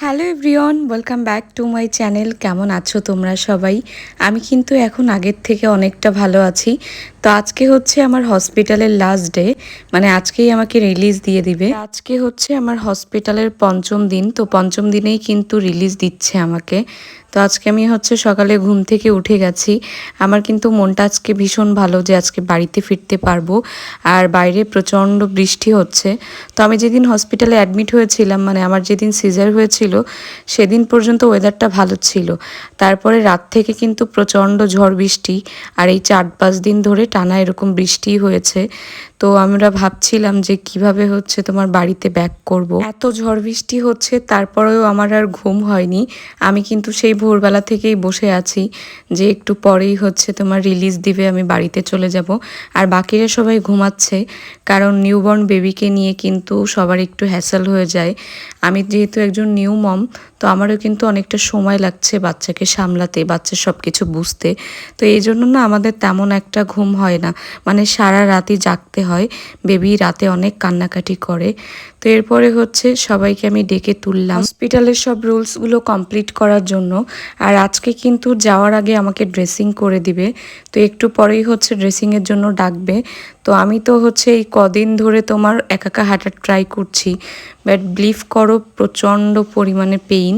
Hello everyone welcome back to my channel কেমন আছো তোমরা সবাই? আমি কিন্তু এখন আগের থেকে অনেকটা ভালো আছি। তো আজকে হচ্ছে আমার হসপিটালের লাস্ট ডে মানে আজকেই আমাকে রিলিজ দিয়ে দিবে। আজকে হচ্ছে আমার হসপিটালের পঞ্চম দিন, তো পঞ্চম দিনেই কিন্তু রিলিজ দিচ্ছে আমাকে। তো আজকে আমি হচ্ছে সকালে ঘুম থেকে উঠে গেছি। আমার কিন্তু মনটা আজকে ভীষণ ভালো যে আজকে বাড়িতে ফিরতে পারব, আর বাইরে প্রচণ্ড বৃষ্টি হচ্ছে। তো আমি যেদিন হসপিটালে অ্যাডমিট হয়েছিলাম মানে আমার যেদিন সিজার হয়েছিল, সেদিন পর্যন্ত ওয়েদারটা ভালো ছিল। তারপরে রাত থেকে কিন্তু প্রচণ্ড ঝড় বৃষ্টি, আর এই চার পাঁচ দিন ধরে টানা এরকম বৃষ্টি হয়েছে। তো আমরা ভাবছিলাম যে কীভাবে হচ্ছে তোমার বাড়িতে ব্যাক করব। এত ঝড় বৃষ্টি হচ্ছে, তারপরেও আমার আর ঘুম হয়নি। আমি কিন্তু সেই ভোরবেলা থেকেই বসে আছি যে একটু পরেই হচ্ছে তোমার রিলিজ দিবে, আমি বাড়িতে চলে যাব। আর বাকিরা সবাই ঘুমাচ্ছে, কারণ নিউবর্ন বেবিকে নিয়ে কিন্তু সবার একটু হ্যাসেল হয়ে যায়। আমি যেহেতু একজন নিউ মম তো আমারও কিন্তু অনেকটা সময় লাগছে বাচ্চাকে সামলাতে বাচ্চার সব কিছু বুঝতে। তো এই জন্য না আমাদের তেমন একটা ঘুম হয় না। মানে সারা রাতই জাগতে হয়। বেবি রাতে অনেক কান্নাকাটি করে। তো এরপরে হচ্ছে সবাইকে আমি ডেকে তুললাম। হসপিটালের সব রুলসগুলো কমপ্লিট করার জন্য। আর আজকে কিন্তু যাওয়ার আগে আমাকে ড্রেসিং করে দিবে। তো একটু পরেই হচ্ছে ড্রেসিংয়ের জন্য ডাকবে। তো আমি তো হচ্ছে এই কদিন ধরে তোমার একাকা হাঁটার ট্রাই করছি। বাট বিলিভ করো, প্রচণ্ড পরিমাণে পেইন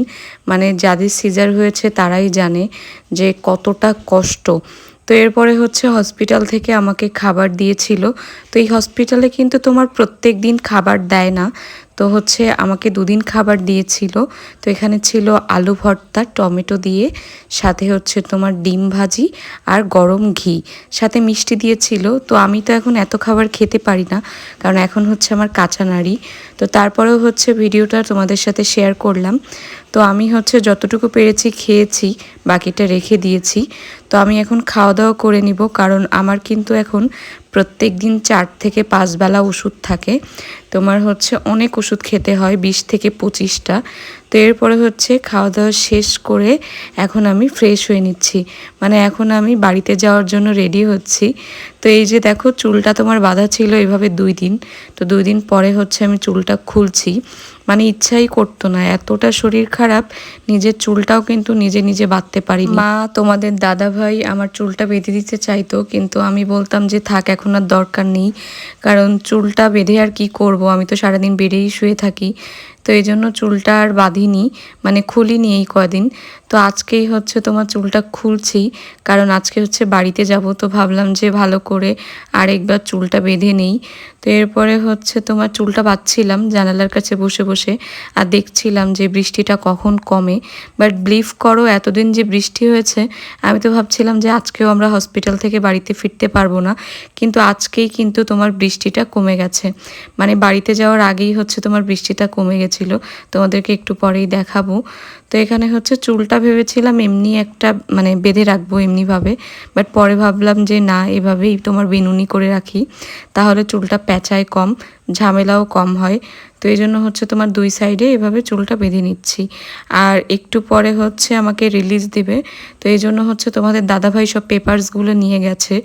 মানে যাদের সিজার হয়েছে তারাই জানে যে কতটা কষ্ট। তো এরপরে হচ্ছে হসপিটাল থেকে আমাকে খাবার দিয়েছিল। তো এই হসপিটালে কিন্তু তোমার প্রত্যেক দিন খাবার দেয় না। তো হচ্ছে আমাকে দুদিন খাবার দিয়েছিল। তো এখানে ছিল আলু ভর্তা, টমেটো দিয়ে, সাথে হচ্ছে তোমার ডিম ভাজি আর গরম ঘি। সাথে মিষ্টি দিয়েছিল। তো আমি তো এখন এত খাবার খেতে পারি না, কারণ এখন হচ্ছে আমার কাঁচা নাড়ি। তো তারপরেও হচ্ছে ভিডিওটা তোমাদের সাথে শেয়ার করলাম। তো আমি হচ্ছে যতটুকু পেরেছি খেয়েছি, বাকিটা রেখে দিয়েছি। তো আমি এখন খাওয়া দাওয়া করে নিব, কারণ আমার কিন্তু এখন প্রত্যেক দিন চার থেকে পাঁচ বেলা ওষুধ থাকে। তোমার হচ্ছে অনেক ওষুধ খেতে হয়, বিশ থেকে পঁচিশটা। তো এরপরে হচ্ছে খাওয়া দাওয়া শেষ করে এখন আমি ফ্রেশ হয়ে নিচ্ছি। মানে এখন আমি বাড়িতে যাওয়ার জন্য রেডি হচ্ছি। তো এই যে দেখো চুলটা তোমার বাঁধা ছিল এভাবে দুই দিন। তো দুই দিন পরে হচ্ছে আমি চুলটা খুলছি। মানে ইচ্ছাই করতো না, এতটা শরীর খারাপ, নিজের চুলটাও কিন্তু নিজে নিজে বাঁধতে পারি মা, তোমাদের দাদা ভাই আমার চুলটা বেঁধে দিতে চাইতো, কিন্তু আমি বলতাম যে থাক, এখন আর দরকার নেই। কারণ চুলটা বেঁধে আর কি করব? আমি তো সারাদিন বেড়েই শুয়ে থাকি। তো এই জন্য চুলটা আর বাঁধিনি মানে খুলিনি এই কদিন। তো আজকেই হচ্ছে তোমার চুলটা খুলছি, কারণ আজকে হচ্ছে বাড়িতে যাব তো ভাবলাম যে ভালো করে আরেকবার চুলটা বেঁধে নেই। তো এরপরে হচ্ছে তোমার চুলটা বাঁধছিলাম জানালার কাছে বসে বসে আর দেখছিলাম যে বৃষ্টিটা কখন কমে। বাট ব্লিভ করো, এতদিন যে বৃষ্টি হয়েছে, আমি তো ভাবছিলাম যে আজকেও আমরা হসপিটাল থেকে বাড়িতে ফিরতে পারব না। কিন্তু আজকেই কিন্তু তোমার বৃষ্টিটা কমে গেছে। মানে বাড়িতে যাওয়ার আগেই হচ্ছে তোমার বৃষ্টিটা কমে গেছিল। তোমাদেরকে একটু পরেই দেখাবো। তো এখানে হচ্ছে চুলটা ভেবেছিলাম এমনি একটা মানে বেঁধে রাখব এমনিভাবে। বাট পরে ভাবলাম যে না, এভাবেই তোমার বেনুনি করে রাখি। তাহলে চুলটা প্যাঁচায় কম। ঝামেলাও কম হয়। তো এই জন্য হচ্ছে তোমার দুই সাইডে এভাবে চুলটা বেঁধে নিচ্ছি। আর একটু পরে হচ্ছে আমাকে রিলিজ দিবে। তো এই জন্য হচ্ছে তোমাদের দাদাভাই সব পেপারসগুলো নিয়ে গেছে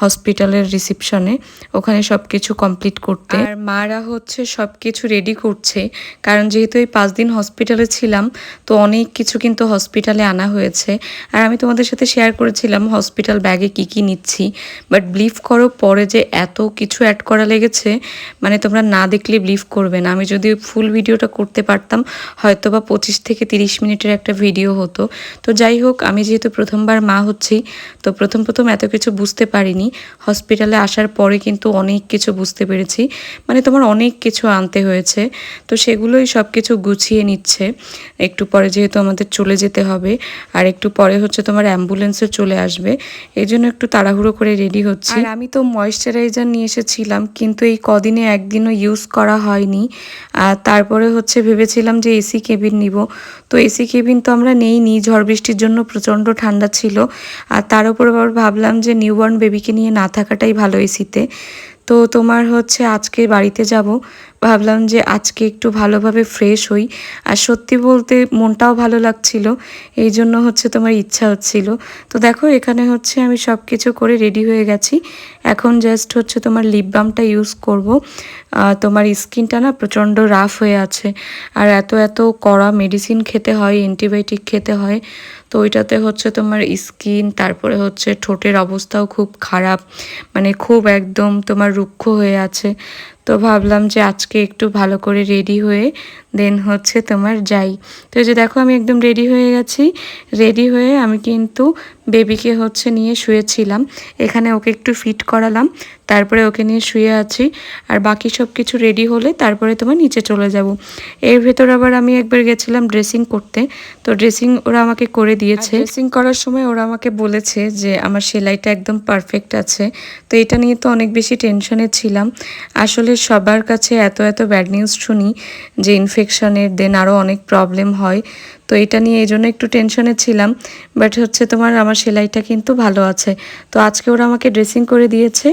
হসপিটালের রিসিপশনে ওখানে সব কিছু কমপ্লিট করতে। আর মারা হচ্ছে সব কিছু রেডি করছে। কারণ যেহেতু এই পাঁচ দিন হসপিটালে ছিলাম, তো অনেক কিছু কিন্তু হসপিটালে আনা হয়েছে। আর আমি তোমাদের সাথে শেয়ার করেছিলাম হসপিটাল ব্যাগে কি কি নিচ্ছি। বাট বিলিভ করো, পরে যে এত কিছু অ্যাড করা লেগেছে মানে তোমরা না দেখলে ব্লিভ করবে না। আমি যদি ফুল ভিডিওটা করতে পারতাম হয়তো বা পঁচিশ থেকে তিরিশ মিনিটের একটা ভিডিও হতো। তো যাই হোক, আমি যেহেতু প্রথমবার মা হচ্ছি, তো প্রথম প্রথম এত কিছু বুঝতে পারিনি। হসপিটালে আসার পরে কিন্তু অনেক কিছু বুঝতে পেরেছি। মানে তোমার অনেক কিছু আনতে হয়েছে। তো সেগুলোই সব কিছু গুছিয়ে নিচ্ছে। একটু পরে যেহেতু আমাদের চলে যেতে হবে, আর একটু পরে হচ্ছে তোমার অ্যাম্বুলেন্সে চলে আসবে। এই জন্য একটু তাড়াহুড়ো করে রেডি হচ্ছে। আর আমি তো ময়শ্চারাইজার নিয়ে এসেছিলাম, কিন্তু এই কদিনে একদিনও ইউজ করা হয়নি। আর তারপরে হচ্ছে ভেবেছিলাম যে এসি কেবিন নিব। তো এসি কেবিন তো আমরা নেই নি ঝড় বৃষ্টির জন্য প্রচণ্ড ঠান্ডা ছিল। আর তার উপর আবার ভাবলাম যে নিউবর্ন বেবিকে নিয়ে না থাকাটাই ভালো এসিতে তো তোমার হচ্ছে আজকে বাড়িতে যাব। ভাবলাম যে আজকে একটু ভালোভাবে ফ্রেশ হই। আর সত্যি বলতে মনটাও ভালো লাগছিল, এই জন্য হচ্ছে তোমার ইচ্ছা হচ্ছিল। তো দেখো, এখানে হচ্ছে আমি সব কিছু করে রেডি হয়ে গেছি। এখন জাস্ট হচ্ছে তোমার লিপ বামটা ইউজ করব। তোমার স্কিনটা না প্রচণ্ড রাফ হয়ে আছে। আর এত এত কড়া মেডিসিন খেতে হয় অ্যান্টিবায়োটিক খেতে হয়। তো ওইটাতে হচ্ছে তোমার স্কিন, তারপরে হচ্ছে ঠোঁটের অবস্থাও খুব খারাপ মানে খুব একদম তোমার রুক্ষ হয়ে আছে। তো ভাবলাম যে আজকে একটু ভালো করে রেডি হয়ে দেন হচ্ছে তোমার যাই। তো যে দেখো আমি একদম রেডি হয়ে গেছি। রেডি হয়ে আমি কিন্তু বেবিকে হচ্ছে নিয়ে শুয়েছিলাম। এখানে ওকে একটু ফিট করালাম। তারপরে ওকে নিয়ে শুয়ে আছি। আর বাকি সব কিছু রেডি হলে তারপরে তোমার নিচে চলে যাব। এর ভেতর আবার আমি একবার গেছিলাম ড্রেসিং করতে। তো ড্রেসিং ওরা আমাকে করে দিয়েছে। ড্রেসিং করার সময় ওরা আমাকে বলেছে যে আমার সেলাইটা একদম পারফেক্ট আছে। তো এটা নিয়ে তো অনেক বেশি টেনশনে ছিলাম। আসলে সবার কাছে এত এত ব্যাড নিউজ শুনি যে ইনফেকশনের দেন আরও অনেক প্রবলেম হয়। তো এটা নিয়ে এই জন্য একটু টেনশনে ছিলাম বাট হচ্ছে তোমার আমার সেলাইটা কিন্তু ভালো আছে। তো আজকে ওরা আমাকে ড্রেসিং করে দিয়েছে,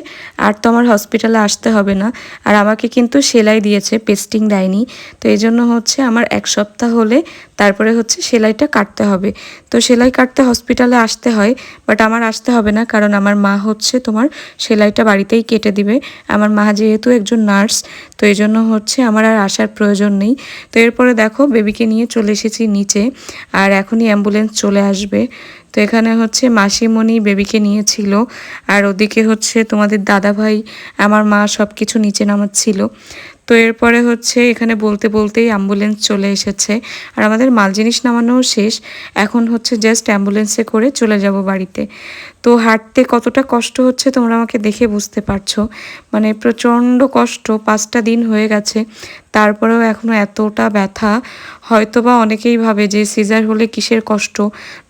আর তো আমার হসপিটালে আসতে হবে না, আর আমাকে কিন্তু সেলাই দিয়েছে পেস্টিং দেয়নি। তো এই জন্য হচ্ছে আমার এক সপ্তাহ হলে তারপরে হচ্ছে সেলাইটা কাটতে হবে। তো সেলাই কাটতে হসপিটালে আসতে হয় বাট আমার আসতে হবে না, কারণ আমার মা হচ্ছে তোমার সেলাইটা বাড়িতেই কেটে দিবে। আমার মা যেহেতু একজন নার্স, তো এই জন্য হচ্ছে আমার আর আসার প্রয়োজন নেই। তো এরপরে দেখো বেবিকে নিয়ে চলে এসেছি নিচে। আর এখনই অ্যাম্বুলেন্স চলে আসবে। তো এখানে হচ্ছে মাসিমণি বেবিকে নিয়েছিল। আর ওদিকে হচ্ছে তোমাদের দাদা ভাই আমার মা সব কিছু নিচে নামাচ্ছিল। তো এরপরে হচ্ছে এখানে বলতে বলতেই অ্যাম্বুলেন্স চলে এসেছে। আর আমাদের মাল জিনিস নামানোও শেষ। এখন হচ্ছে জাস্ট অ্যাম্বুলেন্সে করে চলে যাব বাড়িতে। তো হাঁটতে কতটা কষ্ট হচ্ছে তোমরা আমাকে দেখে বুঝতে পারছ। মানে প্রচণ্ড কষ্ট, পাঁচটা দিন হয়ে গেছে। তারপরেও এখনও এতটা ব্যথা। হয়তো বা অনেকেই ভাবে যে সিজার হলে কিসের কষ্ট?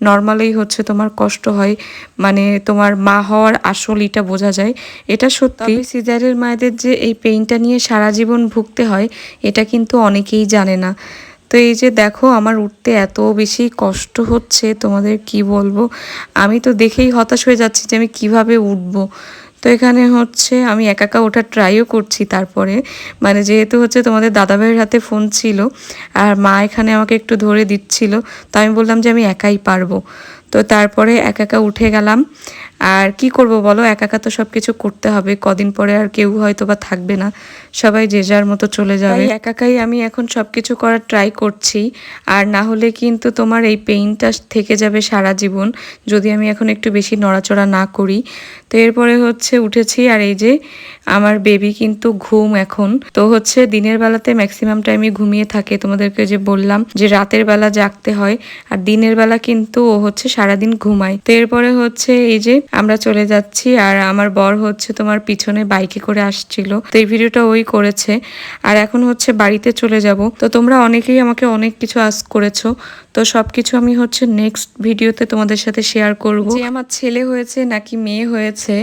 নর্মালেই হচ্ছে তোমার কষ্ট হয়। মানে তোমার মা হওয়ার আসল এটা বোঝা যায়। এটা সত্যি। সিজারের মায়েদের যে এই পেইনটা নিয়ে সারা জীবন ভুগতে হয়, এটা কিন্তু অনেকেই জানে না। তো এই যে দেখো, আমার উঠতে এত বেশি কষ্ট হচ্ছে, তোমাদের কি বলব? আমি তো দেখেই হতাশ হয়ে যাচ্ছি যে আমি কীভাবে উঠবো। তো এখানে হচ্ছে আমি একা একা ওঠার ট্রাইও করছি তারপরে। মানে যেহেতু হচ্ছে তোমাদের দাদাভাইয়ের হাতে ফোন ছিল আর মা এখানে আমাকে একটু ধরে দিচ্ছিল, তো আমি বললাম যে আমি একাই পারব। তো তারপরে একা একা উঠে গেলাম। আর কি করব বলো? একা একা তো সব কিছু করতে হবে। কদিন পরে আর কেউ হয়তো বা থাকবে না। সবাই যে যার মতো চলে যাবে। একাকাই আমি এখন সব কিছু করার ট্রাই করছি। আর না হলে কিন্তু তোমার এই পেইনটা থেকে যাবে সারা জীবন। যদি আমি এখন একটু বেশি নড়াচড়া না করি। তো এরপরে হচ্ছে উঠেছি আর এই যে আমার বেবি কিন্তু ঘুম এখন। তো হচ্ছে দিনের বেলাতে ম্যাক্সিমাম টাইমে ঘুমিয়ে থাকে। তোমাদেরকে যে বললাম যে রাতের বেলা জাগতে হয়। আর দিনের বেলা কিন্তু ও হচ্ছে সারাদিন ঘুমায়। তো এরপরে হচ্ছে এই যে আমরা চলে যাচ্ছি আর আমার বর হচ্ছে তোমার পিছনে বাইকে করে আসছিল। তো এই ভিডিওটা ওই করেছে। আর এখন হচ্ছে বাড়িতে চলে যাব। তো তোমরা অনেকেই আমাকে অনেক কিছু আস করেছ। তো সবকিছু আমি হচ্ছে নেক্সট ভিডিওতে তোমাদের সাথে শেয়ার করব। যে আমার ছেলে হয়েছে নাকি মেয়ে হয়েছে,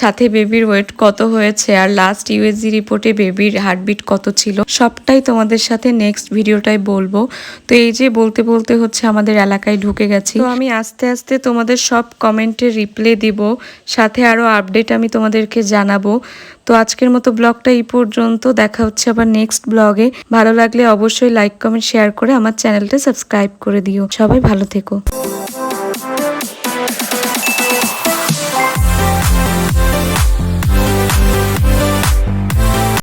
সাথে বেবির ওয়েট কত হয়েছে, আর লাস্ট ইউএসজি রিপোর্টে বেবির হার্টবিট কত ছিল, সবটাই তোমাদের সাথে নেক্সট ভিডিওটাই বলব। তো এই যে বলতে বলতে হচ্ছে আমাদের এলাকায় ঢুকে গেছি। তো আমি আস্তে আস্তে তোমাদের সব কমেন্টে রিপ্লাই দিব, সাথে আরও আপডেট আমি তোমাদেরকে জানাব। তো আজকের মতো ব্লগটা এই পর্যন্ত। দেখা হচ্ছে আবার নেক্সট ব্লগে। ভালো লাগলে অবশ্যই লাইক কমেন্ট শেয়ার করে আমার চ্যানেলটা সাবস্ক্রাইব করে দিও। সবাই ভালো থেকো।